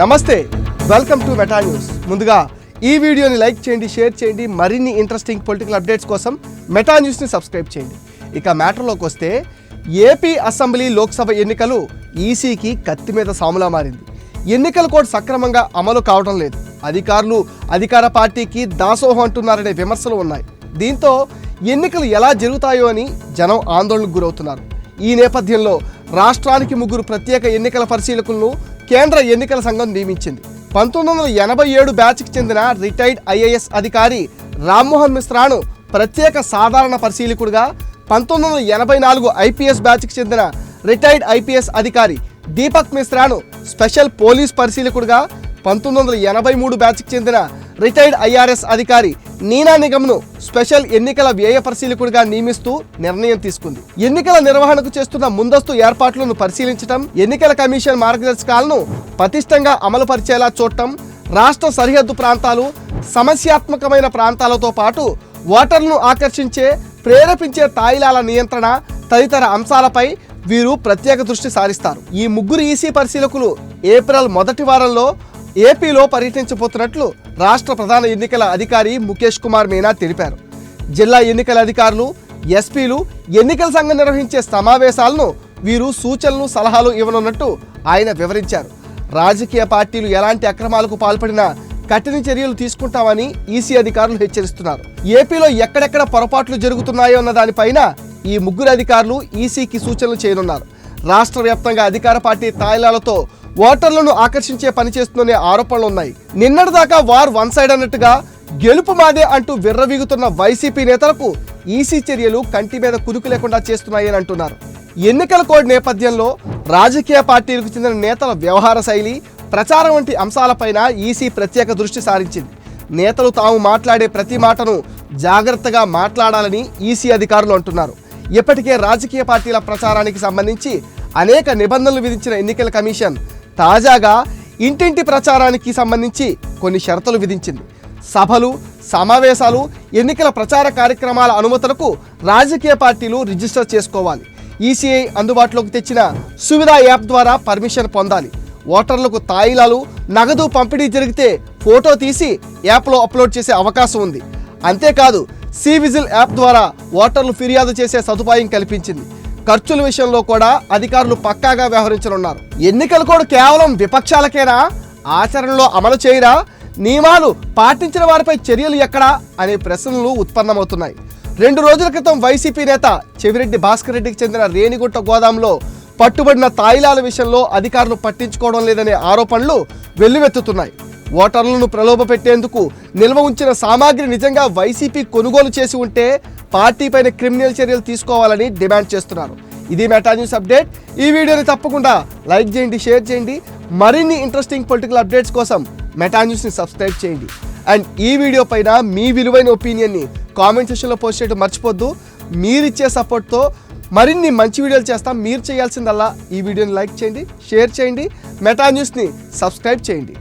నమస్తే welcome to meta news ముందుగా ఈ వీడియోని లైక్ చేయండి షేర్ చేయండి మరిన్ని ఇంట్రెస్టింగ్ పొలిటికల్ అప్డేట్స్ కోసం మెటా న్యూస్ని సబ్స్క్రైబ్ చేయండి. ఇక మ్యాటర్లోకి వస్తే ఏపీ అసెంబ్లీ లోక్సభ ఎన్నికలు ఈసీకి కత్తి మీద సాములా మారింది. ఎన్నికల కోడ్ సక్రమంగా అమలు కావడం లేదు. అధికారులు అధికార పార్టీకి దాసోహం అంటున్నారనే విమర్శలు ఉన్నాయి. దీంతో ఎన్నికలు ఎలా జరుగుతాయో అని జనం ఆందోళనకు గురవుతున్నారు. ఈ నేపథ్యంలో రాష్ట్రానికి ముగ్గురు ప్రత్యేక ఎన్నికల పరిశీలకులను కేంద్ర ఎన్నికల సంఘం నియమించింది. పంతొమ్మిది వందల ఎనభై ఏడు బ్యాచ్కి చెందిన రిటైర్డ్ ఐఏఎస్ అధికారి రామ్మోహన్ మిశ్రాను ప్రత్యేక సాధారణ పరిశీలకుడుగా పంతొమ్మిది వందల ఎనభై నాలుగు ఐపీఎస్ బ్యాచ్కి చెందిన రిటైర్డ్ ఐపీఎస్ అధికారి దీపక్ మిశ్రాను స్పెషల్ పోలీస్ పరిశీలకుడుగా పంతొమ్మిది వందల ఎనభై మూడు బ్యాచ్కి చెందిన రిటైర్డ్ ఐఆర్ఎస్ అధికారి నీనా నిగమ్ను స్పెషల్ ఎన్నికల వ్యయ పరిశీలకుడిగా నియమిస్తూ నిర్ణయం తీసుకుంది. ఎన్నికల నిర్వహణకు చేస్తున్న ముందస్తు ఏర్పాట్లను పరిశీలించడం ఎన్నికల కమిషన్ మార్గదర్శకాలను పటిష్టంగా అమలు పరిచేలా చూడటం రాష్ట్ర సరిహద్దు ప్రాంతాలు సమస్యాత్మకమైన ప్రాంతాలతో పాటు ఓటర్లను ఆకర్షించే ప్రేరేపించే తాయిలాల నియంత్రణ తదితర అంశాలపై వీరు ప్రత్యేక దృష్టి సారిస్తారు. ఈ ముగ్గురు ఈసీ పరిశీలకులు ఏప్రిల్ మొదటి వారంలో ఏపీలో పర్యటించబోతున్నట్లు రాష్ట్ర ప్రధాన ఎన్నికల అధికారి ముఖేష్ కుమార్ మీనా తెలిపారు. జిల్లా ఎన్నికల అధికారులు ఎస్పీలు ఎన్నికల సంఘం నిర్వహించే సమావేశాలను వీరు సూచనలు సలహాలు ఇవ్వనున్నట్టు ఆయన వివరించారు. రాజకీయ పార్టీలు ఎలాంటి అక్రమాలకు పాల్పడినా కఠిన చర్యలు తీసుకుంటామని ఈసీ అధికారులు హెచ్చరిస్తున్నారు. ఏపీలో ఎక్కడెక్కడ పొరపాట్లు జరుగుతున్నాయో అన్న దానిపైన ఈ ముగ్గురు అధికారులు ఈసీకి సూచనలు చేయనున్నారు. రాష్ట్ర వ్యాప్తంగా అధికార పార్టీ తాయిలాలతో ఓటర్లను ఆకర్షించే పని చేస్తుందనే ఆరోపణలు ఉన్నాయి. నిన్నటిదాకా వార్ వన్ సైడ్ అన్నట్టుగా గెలుపు మాదే అంటూ విర్రవీగుతున్న వైసీపీ నేతలకు ఈసీ చర్యలు కంటి మీద కురుకు లేకుండా చేస్తున్నాయని అంటున్నారు. ఎన్నికల కోడ్ నేపథ్యంలో రాజకీయ పార్టీలకు చెందిన నేతల వ్యవహార శైలి ప్రచారం వంటి అంశాలపైన ఈసీ ప్రత్యేక దృష్టి సారించింది. నేతలు తాము మాట్లాడే ప్రతి మాటను జాగ్రత్తగా మాట్లాడాలని ఈసీ అధికారులు అంటున్నారు. ఇప్పటికే రాజకీయ పార్టీల ప్రచారానికి సంబంధించి అనేక నిబంధనలు విధించిన ఎన్నికల కమిషన్ తాజాగా ఇంటింటి ప్రచారానికి సంబంధించి కొన్ని షరతులు విధించింది. సభలు సమావేశాలు ఎన్నికల ప్రచార కార్యక్రమాల అనుమతులకు రాజకీయ పార్టీలు రిజిస్టర్ చేసుకోవాలి. ఈసీఐ అందుబాటులోకి తెచ్చిన సువిధ యాప్ ద్వారా పర్మిషన్ పొందాలి. ఓటర్లకు తాయిలాలు నగదు పంపిణీ జరిగితే ఫోటో తీసి యాప్లో అప్లోడ్ చేసే అవకాశం ఉంది. అంతేకాదు సి విజిల్ యాప్ ద్వారా ఓటర్లు ఫిర్యాదు చేసే సదుపాయం కల్పించింది. ఖర్చుల విషయంలో కూడా అధికారులు పక్కాగా వ్యవహరించనున్నారు. ఎన్నికలు కూడా కేవలం విపక్షాలకేనా? ఆచరణలో అమలు చేయరా? నియమాలు పాటించిన వారిపై చర్యలు ఎక్కడా? అనే ప్రశ్నలు ఉత్పన్నమవుతున్నాయి. రెండు రోజుల క్రితం వైసీపీ నేత చెవిరెడ్డి భాస్కర్ రెడ్డికి చెందిన రేణిగుంట గోదాంలో పట్టుబడిన తాయిలాల విషయంలో అధికారులు పట్టించుకోవడం లేదనే ఆరోపణలు వెల్లువెత్తుతున్నాయి. ఓటర్లను ప్రలోభ పెట్టేందుకు నిల్వ ఉంచిన సామాగ్రి నిజంగా వైసీపీ కొనుగోలు చేసి ఉంటే పార్టీపైన క్రిమినల్ చర్యలు తీసుకోవాలని డిమాండ్ చేస్తున్నారు. ఇది మెటా న్యూస్ అప్డేట్. ఈ వీడియోని తప్పకుండా లైక్ చేయండి షేర్ చేయండి. మరిన్ని ఇంట్రెస్టింగ్ పొలిటికల్ అప్డేట్స్ కోసం మెటా న్యూస్ని సబ్స్క్రైబ్ చేయండి. అండ్ ఈ వీడియో పైన మీ విలువైన ఒపీనియన్ని కామెంట్ సెక్షన్లో పోస్ట్ చేయడం మర్చిపోద్దు. మీరిచ్చే సపోర్ట్తో మరిన్ని మంచి వీడియోలు చేస్తాం. మీరు చేయాల్సిందల్లా ఈ వీడియోని లైక్ చేయండి షేర్ చేయండి. మెటా న్యూస్ని సబ్స్క్రైబ్ చేయండి.